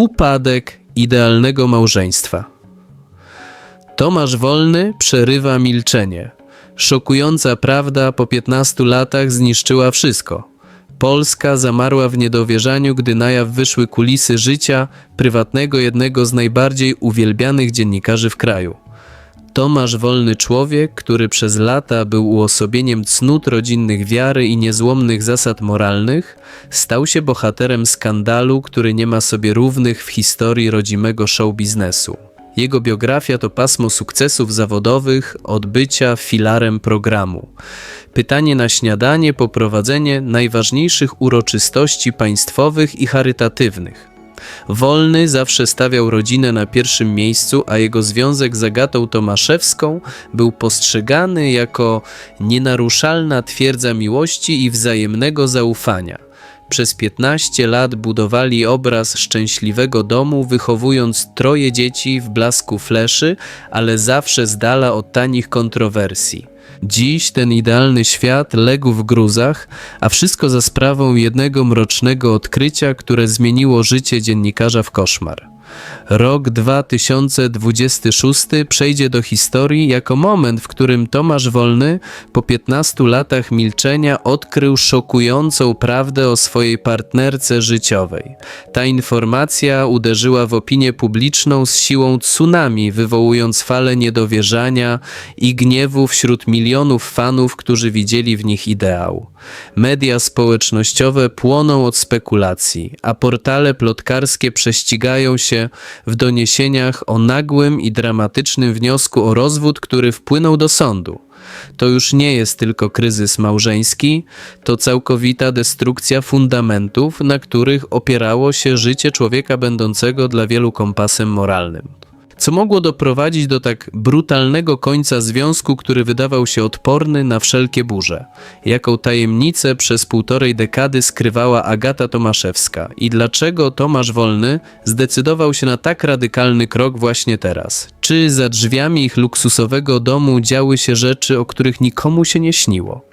Upadek idealnego małżeństwa. Tomasz Wolny przerywa milczenie. Szokująca prawda po 15 latach zniszczyła wszystko. Polska zamarła w niedowierzaniu, gdy na jaw wyszły kulisy życia prywatnego jednego z najbardziej uwielbianych dziennikarzy w kraju. Tomasz Wolny człowiek, który przez lata był uosobieniem cnót rodzinnych wiary i niezłomnych zasad moralnych, stał się bohaterem skandalu, który nie ma sobie równych w historii rodzimego show biznesu. Jego biografia to pasmo sukcesów zawodowych, od bycia filarem programu. Pytanie na śniadanie, poprowadzenie najważniejszych uroczystości państwowych i charytatywnych. Wolny zawsze stawiał rodzinę na pierwszym miejscu, a jego związek z Agatą Tomaszewską był postrzegany jako nienaruszalna twierdza miłości i wzajemnego zaufania. Przez 15 lat budowali obraz szczęśliwego domu, wychowując troje dzieci w blasku fleszy, ale zawsze z dala od tanich kontrowersji. Dziś ten idealny świat legł w gruzach, a wszystko za sprawą jednego mrocznego odkrycia, które zmieniło życie dziennikarza w koszmar. Rok 2026 przejdzie do historii jako moment, w którym Tomasz Wolny po 15 latach milczenia odkrył szokującą prawdę o swojej partnerce życiowej. Ta informacja uderzyła w opinię publiczną z siłą tsunami, wywołując falę niedowierzania i gniewu wśród milionów fanów, którzy widzieli w nich ideał. Media społecznościowe płoną od spekulacji, a portale plotkarskie prześcigają się w doniesieniach o nagłym i dramatycznym wniosku o rozwód, który wpłynął do sądu. To już nie jest tylko kryzys małżeński, to całkowita destrukcja fundamentów, na których opierało się życie człowieka będącego dla wielu kompasem moralnym co mogło doprowadzić do tak brutalnego końca związku, który wydawał się odporny na wszelkie burze. Jaką tajemnicę przez półtorej dekady skrywała Agata Tomaszewska i dlaczego Tomasz Wolny zdecydował się na tak radykalny krok właśnie teraz? Czy za drzwiami ich luksusowego domu działy się rzeczy, o których nikomu się nie śniło?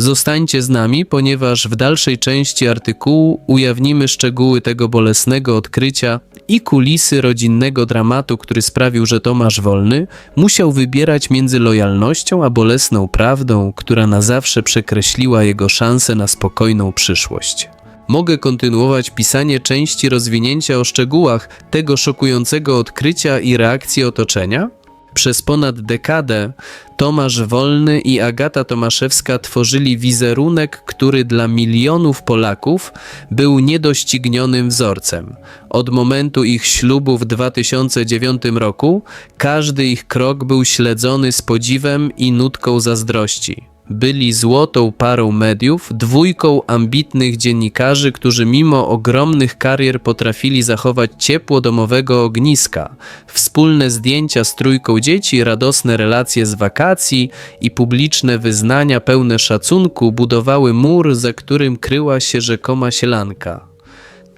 Zostańcie z nami, ponieważ w dalszej części artykułu ujawnimy szczegóły tego bolesnego odkrycia i kulisy rodzinnego dramatu, który sprawił, że Tomasz Wolny musiał wybierać między lojalnością a bolesną prawdą, która na zawsze przekreśliła jego szanse na spokojną przyszłość. Mogę kontynuować pisanie części rozwinięcia o szczegółach tego szokującego odkrycia i reakcji otoczenia? Przez ponad dekadę Tomasz Wolny i Agata Tomaszewska tworzyli wizerunek, który dla milionów Polaków był niedoścignionym wzorcem. Od momentu ich ślubu w 2009 roku każdy ich krok był śledzony z podziwem i nutką zazdrości byli złotą parą mediów, dwójką ambitnych dziennikarzy, którzy mimo ogromnych karier potrafili zachować ciepło domowego ogniska, wspólne zdjęcia z trójką dzieci, radosne relacje z wakacji i publiczne wyznania pełne szacunku budowały mur, za którym kryła się rzekoma sielanka.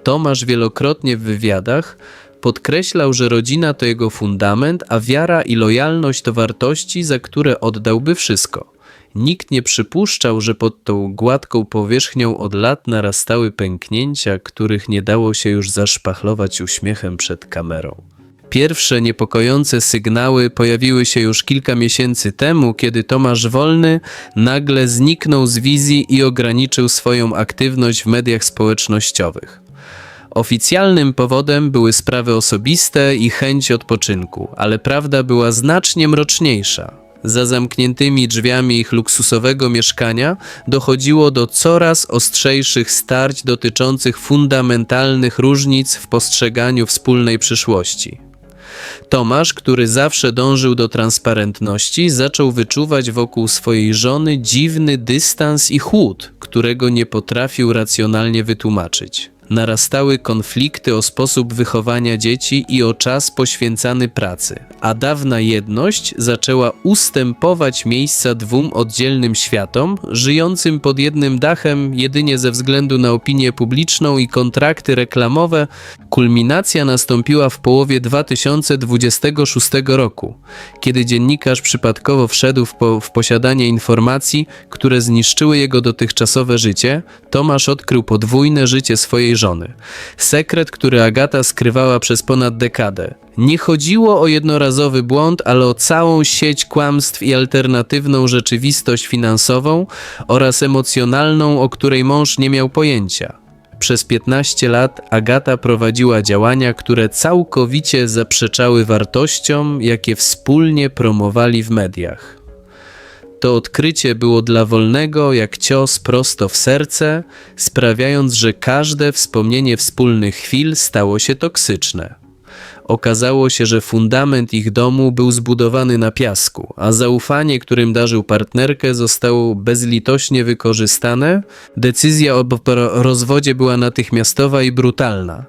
Tomasz wielokrotnie w wywiadach podkreślał, że rodzina to jego fundament, a wiara i lojalność to wartości, za które oddałby wszystko. Nikt nie przypuszczał, że pod tą gładką powierzchnią od lat narastały pęknięcia, których nie dało się już zaszpachlować uśmiechem przed kamerą. Pierwsze niepokojące sygnały pojawiły się już kilka miesięcy temu, kiedy Tomasz Wolny nagle zniknął z wizji i ograniczył swoją aktywność w mediach społecznościowych. Oficjalnym powodem były sprawy osobiste i chęć odpoczynku, ale prawda była znacznie mroczniejsza. Za zamkniętymi drzwiami ich luksusowego mieszkania dochodziło do coraz ostrzejszych starć dotyczących fundamentalnych różnic w postrzeganiu wspólnej przyszłości. Tomasz, który zawsze dążył do transparentności, zaczął wyczuwać wokół swojej żony dziwny dystans i chłód, którego nie potrafił racjonalnie wytłumaczyć. Narastały konflikty o sposób wychowania dzieci i o czas poświęcany pracy, a dawna jedność zaczęła ustępować miejsca dwóm oddzielnym światom, żyjącym pod jednym dachem jedynie ze względu na opinię publiczną i kontrakty reklamowe. Kulminacja nastąpiła w połowie 2026 roku, kiedy dziennikarz przypadkowo wszedł w, po, w posiadanie informacji, które zniszczyły jego dotychczasowe życie. Tomasz odkrył podwójne życie swojej swojej żony. Sekret, który Agata skrywała przez ponad dekadę. Nie chodziło o jednorazowy błąd, ale o całą sieć kłamstw i alternatywną rzeczywistość finansową oraz emocjonalną, o której mąż nie miał pojęcia. Przez 15 lat Agata prowadziła działania, które całkowicie zaprzeczały wartościom, jakie wspólnie promowali w mediach. To odkrycie było dla wolnego jak cios prosto w serce, sprawiając, że każde wspomnienie wspólnych chwil stało się toksyczne. Okazało się, że fundament ich domu był zbudowany na piasku, a zaufanie, którym darzył partnerkę, zostało bezlitośnie wykorzystane. Decyzja o rozwodzie była natychmiastowa i brutalna.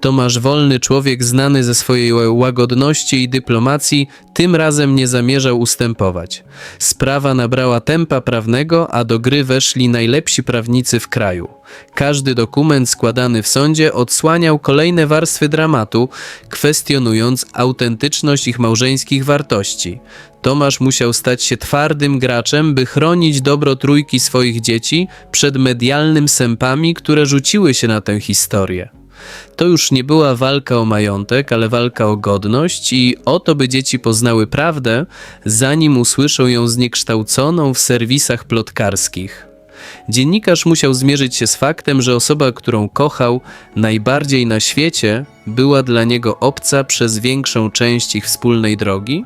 Tomasz Wolny, człowiek znany ze swojej łagodności i dyplomacji, tym razem nie zamierzał ustępować. Sprawa nabrała tempa prawnego, a do gry weszli najlepsi prawnicy w kraju. Każdy dokument składany w sądzie odsłaniał kolejne warstwy dramatu, kwestionując autentyczność ich małżeńskich wartości. Tomasz musiał stać się twardym graczem, by chronić dobro trójki swoich dzieci przed medialnym sępami, które rzuciły się na tę historię. To już nie była walka o majątek, ale walka o godność i o to, by dzieci poznały prawdę, zanim usłyszą ją zniekształconą w serwisach plotkarskich. Dziennikarz musiał zmierzyć się z faktem, że osoba, którą kochał najbardziej na świecie, była dla niego obca przez większą część ich wspólnej drogi.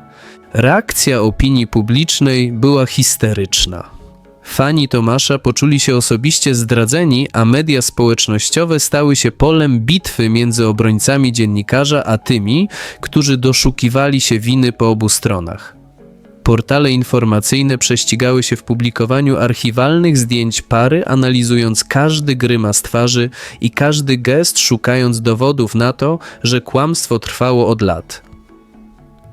Reakcja opinii publicznej była histeryczna. Fani Tomasza poczuli się osobiście zdradzeni, a media społecznościowe stały się polem bitwy między obrońcami dziennikarza a tymi, którzy doszukiwali się winy po obu stronach. Portale informacyjne prześcigały się w publikowaniu archiwalnych zdjęć pary, analizując każdy grymas twarzy i każdy gest, szukając dowodów na to, że kłamstwo trwało od lat.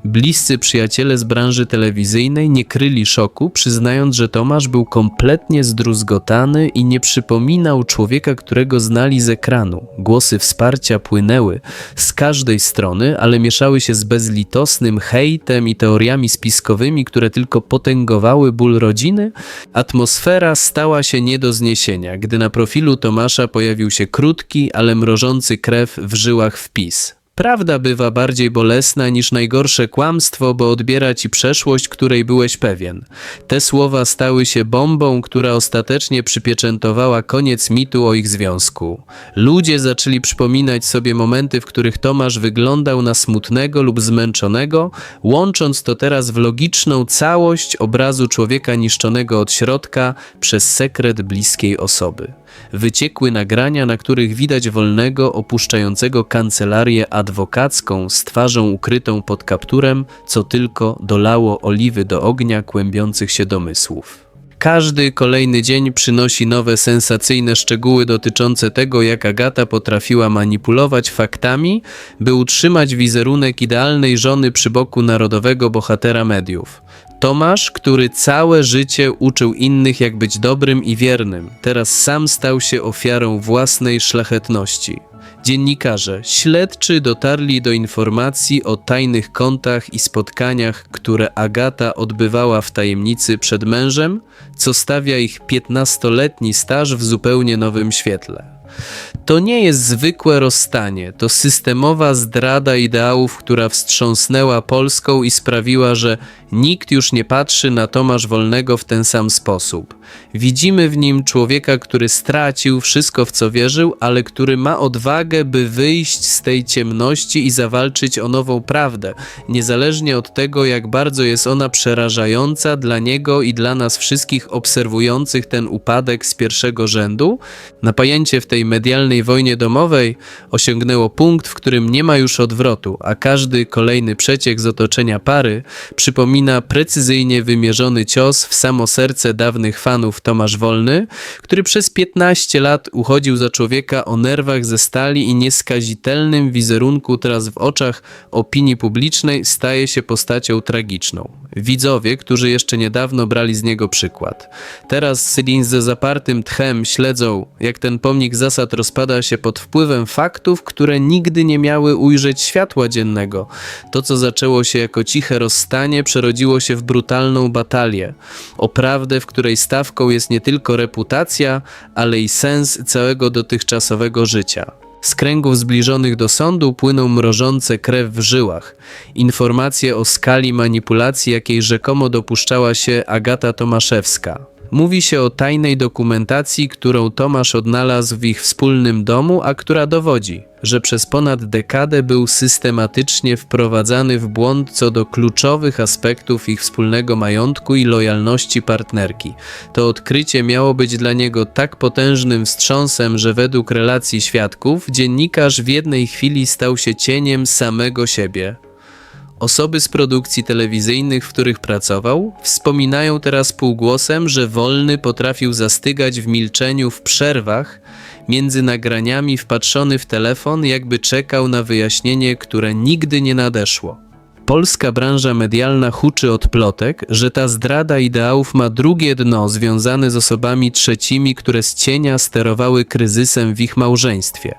Bliscy przyjaciele z branży telewizyjnej nie kryli szoku, przyznając, że Tomasz był kompletnie zdruzgotany i nie przypominał człowieka, którego znali z ekranu. Głosy wsparcia płynęły z każdej strony, ale mieszały się z bezlitosnym hejtem i teoriami spiskowymi, które tylko potęgowały ból rodziny. Atmosfera stała się nie do zniesienia, gdy na profilu Tomasza pojawił się krótki, ale mrożący krew w żyłach wpis. Prawda bywa bardziej bolesna niż najgorsze kłamstwo, bo odbiera ci przeszłość, której byłeś pewien. Te słowa stały się bombą, która ostatecznie przypieczętowała koniec mitu o ich związku. Ludzie zaczęli przypominać sobie momenty, w których Tomasz wyglądał na smutnego lub zmęczonego, łącząc to teraz w logiczną całość obrazu człowieka niszczonego od środka przez sekret bliskiej osoby wyciekły nagrania, na których widać wolnego opuszczającego kancelarię adwokacką z twarzą ukrytą pod kapturem, co tylko dolało oliwy do ognia kłębiących się domysłów. Każdy kolejny dzień przynosi nowe sensacyjne szczegóły dotyczące tego, jak Agata potrafiła manipulować faktami, by utrzymać wizerunek idealnej żony przy boku narodowego bohatera mediów. Tomasz, który całe życie uczył innych, jak być dobrym i wiernym, teraz sam stał się ofiarą własnej szlachetności. Dziennikarze, śledczy dotarli do informacji o tajnych kontach i spotkaniach, które Agata odbywała w tajemnicy przed mężem, co stawia ich 15-letni staż w zupełnie nowym świetle. To nie jest zwykłe rozstanie, to systemowa zdrada ideałów, która wstrząsnęła Polską i sprawiła, że nikt już nie patrzy na Tomasz Wolnego w ten sam sposób. Widzimy w nim człowieka, który stracił wszystko, w co wierzył, ale który ma odwagę, by wyjść z tej ciemności i zawalczyć o nową prawdę, niezależnie od tego, jak bardzo jest ona przerażająca dla niego i dla nas wszystkich obserwujących ten upadek z pierwszego rzędu. Napajęcie w tej medialnej wojnie domowej osiągnęło punkt, w którym nie ma już odwrotu, a każdy kolejny przeciek z otoczenia pary przypomina precyzyjnie wymierzony cios w samo serce dawnych fanów Tomasz Wolny, który przez 15 lat uchodził za człowieka o nerwach ze stali i nieskazitelnym wizerunku teraz w oczach opinii publicznej staje się postacią tragiczną. Widzowie, którzy jeszcze niedawno brali z niego przykład. Teraz ze zapartym tchem śledzą, jak ten pomnik zasad rozpada się pod wpływem faktów, które nigdy nie miały ujrzeć światła dziennego. To, co zaczęło się jako ciche rozstanie, przerodziło się w brutalną batalię. O prawdę, w której stawką jest nie tylko reputacja, ale i sens całego dotychczasowego życia. Z kręgów zbliżonych do sądu płyną mrożące krew w żyłach. Informacje o skali manipulacji, jakiej rzekomo dopuszczała się Agata Tomaszewska. Mówi się o tajnej dokumentacji, którą Tomasz odnalazł w ich wspólnym domu, a która dowodzi, że przez ponad dekadę był systematycznie wprowadzany w błąd co do kluczowych aspektów ich wspólnego majątku i lojalności partnerki. To odkrycie miało być dla niego tak potężnym wstrząsem, że według relacji świadków dziennikarz w jednej chwili stał się cieniem samego siebie. Osoby z produkcji telewizyjnych, w których pracował, wspominają teraz półgłosem, że Wolny potrafił zastygać w milczeniu w przerwach między nagraniami wpatrzony w telefon, jakby czekał na wyjaśnienie, które nigdy nie nadeszło. Polska branża medialna huczy od plotek, że ta zdrada ideałów ma drugie dno związane z osobami trzecimi, które z cienia sterowały kryzysem w ich małżeństwie.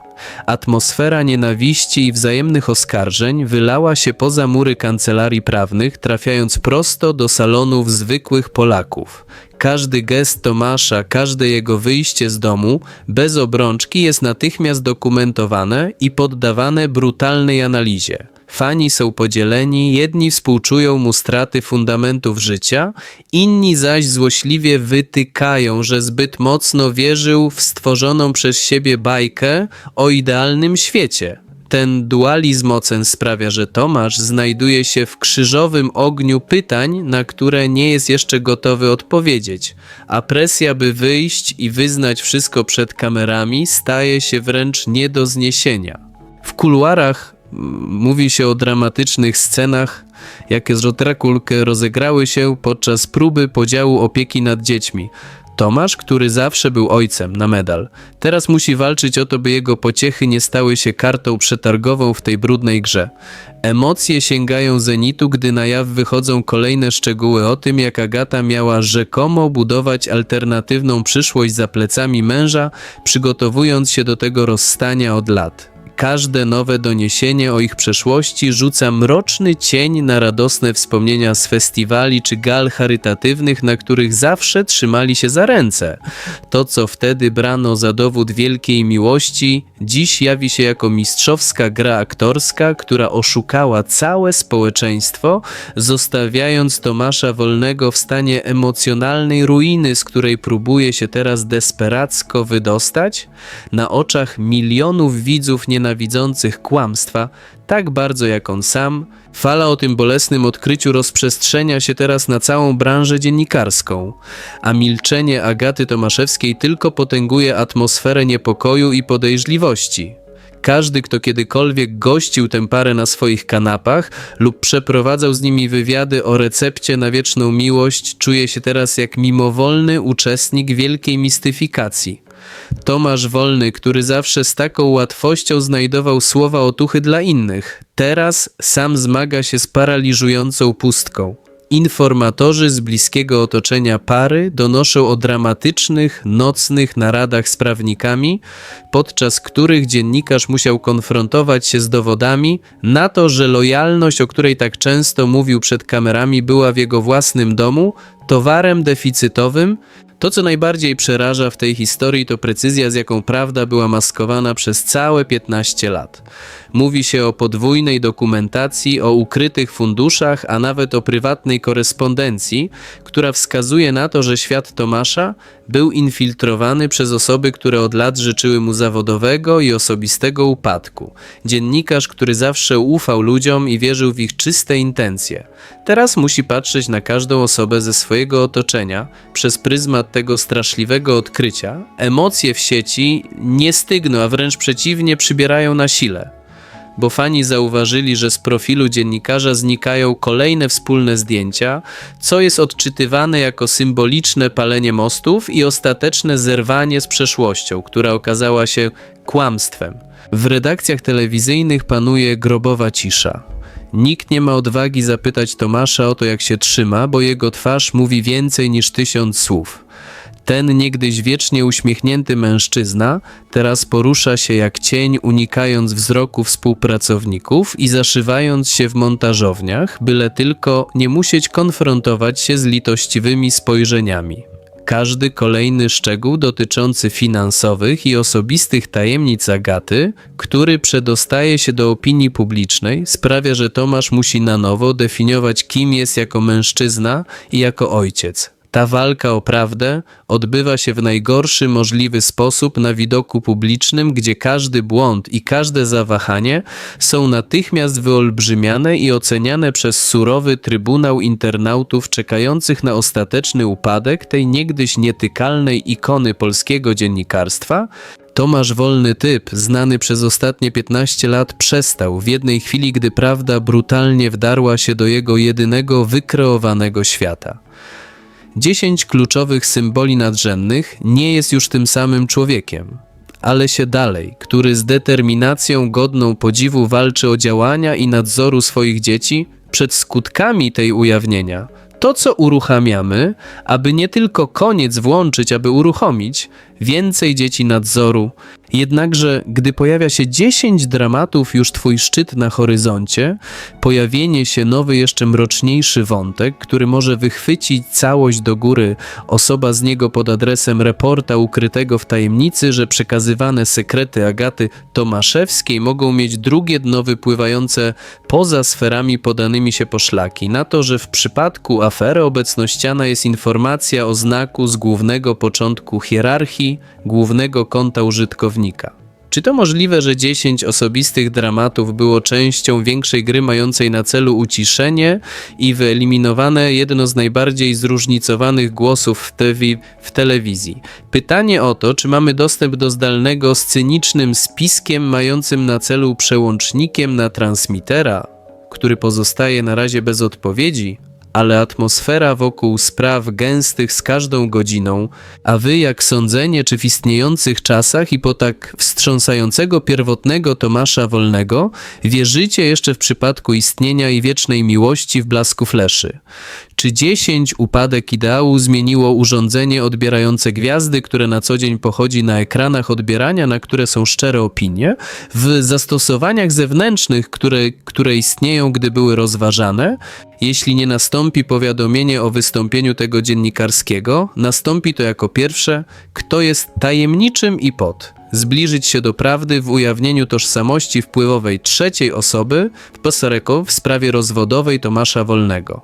Atmosfera nienawiści i wzajemnych oskarżeń wylała się poza mury kancelarii prawnych, trafiając prosto do salonów zwykłych Polaków. Każdy gest Tomasza, każde jego wyjście z domu bez obrączki jest natychmiast dokumentowane i poddawane brutalnej analizie. Fani są podzieleni, jedni współczują mu straty fundamentów życia, inni zaś złośliwie wytykają, że zbyt mocno wierzył w stworzoną przez siebie bajkę o idealnym świecie. Ten dualizm ocen sprawia, że Tomasz znajduje się w krzyżowym ogniu pytań, na które nie jest jeszcze gotowy odpowiedzieć, a presja, by wyjść i wyznać wszystko przed kamerami, staje się wręcz nie do zniesienia. W kuluarach mówi się o dramatycznych scenach, jakie z Rotrakulkę rozegrały się podczas próby podziału opieki nad dziećmi. Tomasz, który zawsze był ojcem na medal, teraz musi walczyć o to, by jego pociechy nie stały się kartą przetargową w tej brudnej grze. Emocje sięgają zenitu, gdy na jaw wychodzą kolejne szczegóły o tym, jak Agata miała rzekomo budować alternatywną przyszłość za plecami męża, przygotowując się do tego rozstania od lat. Każde nowe doniesienie o ich przeszłości rzuca mroczny cień na radosne wspomnienia z festiwali czy gal charytatywnych, na których zawsze trzymali się za ręce. To, co wtedy brano za dowód wielkiej miłości, dziś jawi się jako mistrzowska gra aktorska, która oszukała całe społeczeństwo, zostawiając Tomasza Wolnego w stanie emocjonalnej ruiny, z której próbuje się teraz desperacko wydostać. Na oczach milionów widzów nienawidzących kłamstwa, tak bardzo jak on sam, fala o tym bolesnym odkryciu rozprzestrzenia się teraz na całą branżę dziennikarską, a milczenie Agaty Tomaszewskiej tylko potęguje atmosferę niepokoju i podejrzliwości. Każdy, kto kiedykolwiek gościł tę parę na swoich kanapach lub przeprowadzał z nimi wywiady o recepcie na wieczną miłość, czuje się teraz jak mimowolny uczestnik wielkiej mistyfikacji. Tomasz Wolny, który zawsze z taką łatwością znajdował słowa otuchy dla innych, teraz sam zmaga się z paraliżującą pustką. Informatorzy z bliskiego otoczenia pary donoszą o dramatycznych, nocnych naradach z prawnikami, podczas których dziennikarz musiał konfrontować się z dowodami na to, że lojalność, o której tak często mówił przed kamerami, była w jego własnym domu towarem deficytowym. To, co najbardziej przeraża w tej historii, to precyzja, z jaką prawda była maskowana przez całe 15 lat. Mówi się o podwójnej dokumentacji, o ukrytych funduszach, a nawet o prywatnej korespondencji, która wskazuje na to, że świat Tomasza był infiltrowany przez osoby, które od lat życzyły mu zawodowego i osobistego upadku. Dziennikarz, który zawsze ufał ludziom i wierzył w ich czyste intencje. Teraz musi patrzeć na każdą osobę ze swojego otoczenia przez pryzmat tego straszliwego odkrycia. Emocje w sieci nie stygną, a wręcz przeciwnie przybierają na sile bo fani zauważyli, że z profilu dziennikarza znikają kolejne wspólne zdjęcia, co jest odczytywane jako symboliczne palenie mostów i ostateczne zerwanie z przeszłością, która okazała się kłamstwem. W redakcjach telewizyjnych panuje grobowa cisza. Nikt nie ma odwagi zapytać Tomasza o to, jak się trzyma, bo jego twarz mówi więcej niż tysiąc słów. Ten niegdyś wiecznie uśmiechnięty mężczyzna teraz porusza się jak cień, unikając wzroku współpracowników i zaszywając się w montażowniach, byle tylko nie musieć konfrontować się z litościwymi spojrzeniami. Każdy kolejny szczegół dotyczący finansowych i osobistych tajemnic Agaty, który przedostaje się do opinii publicznej, sprawia, że Tomasz musi na nowo definiować, kim jest jako mężczyzna i jako ojciec. Ta walka o prawdę odbywa się w najgorszy możliwy sposób na widoku publicznym, gdzie każdy błąd i każde zawahanie są natychmiast wyolbrzymiane i oceniane przez surowy trybunał internautów czekających na ostateczny upadek tej niegdyś nietykalnej ikony polskiego dziennikarstwa, Tomasz Wolny Typ, znany przez ostatnie 15 lat, przestał w jednej chwili, gdy prawda brutalnie wdarła się do jego jedynego wykreowanego świata. Dziesięć kluczowych symboli nadrzędnych nie jest już tym samym człowiekiem, ale się dalej, który z determinacją godną podziwu walczy o działania i nadzoru swoich dzieci przed skutkami tej ujawnienia. To, co uruchamiamy, aby nie tylko koniec włączyć, aby uruchomić więcej dzieci nadzoru. Jednakże, gdy pojawia się 10 dramatów, już twój szczyt na horyzoncie, pojawienie się nowy, jeszcze mroczniejszy wątek, który może wychwycić całość do góry, osoba z niego pod adresem reporta ukrytego w tajemnicy, że przekazywane sekrety Agaty Tomaszewskiej mogą mieć drugie dno wypływające poza sferami podanymi się poszlaki. Na to, że w przypadku afery obecnościana jest informacja o znaku z głównego początku hierarchii, głównego konta użytkownika. Czy to możliwe, że 10 osobistych dramatów było częścią większej gry mającej na celu uciszenie i wyeliminowane jedno z najbardziej zróżnicowanych głosów w, tewi- w telewizji? Pytanie o to, czy mamy dostęp do zdalnego z cynicznym spiskiem mającym na celu przełącznikiem na transmitera, który pozostaje na razie bez odpowiedzi, ale atmosfera wokół spraw gęstych z każdą godziną, a wy jak sądzenie, czy w istniejących czasach i po tak wstrząsającego pierwotnego Tomasza Wolnego wierzycie jeszcze w przypadku istnienia i wiecznej miłości w blasku fleszy? Czy 10 upadek ideału zmieniło urządzenie odbierające gwiazdy, które na co dzień pochodzi na ekranach odbierania, na które są szczere opinie, w zastosowaniach zewnętrznych, które, które istnieją, gdy były rozważane? Jeśli nie nastąpi powiadomienie o wystąpieniu tego dziennikarskiego, nastąpi to jako pierwsze, kto jest tajemniczym i pod. Zbliżyć się do prawdy w ujawnieniu tożsamości wpływowej trzeciej osoby w Posareko w sprawie rozwodowej Tomasza Wolnego.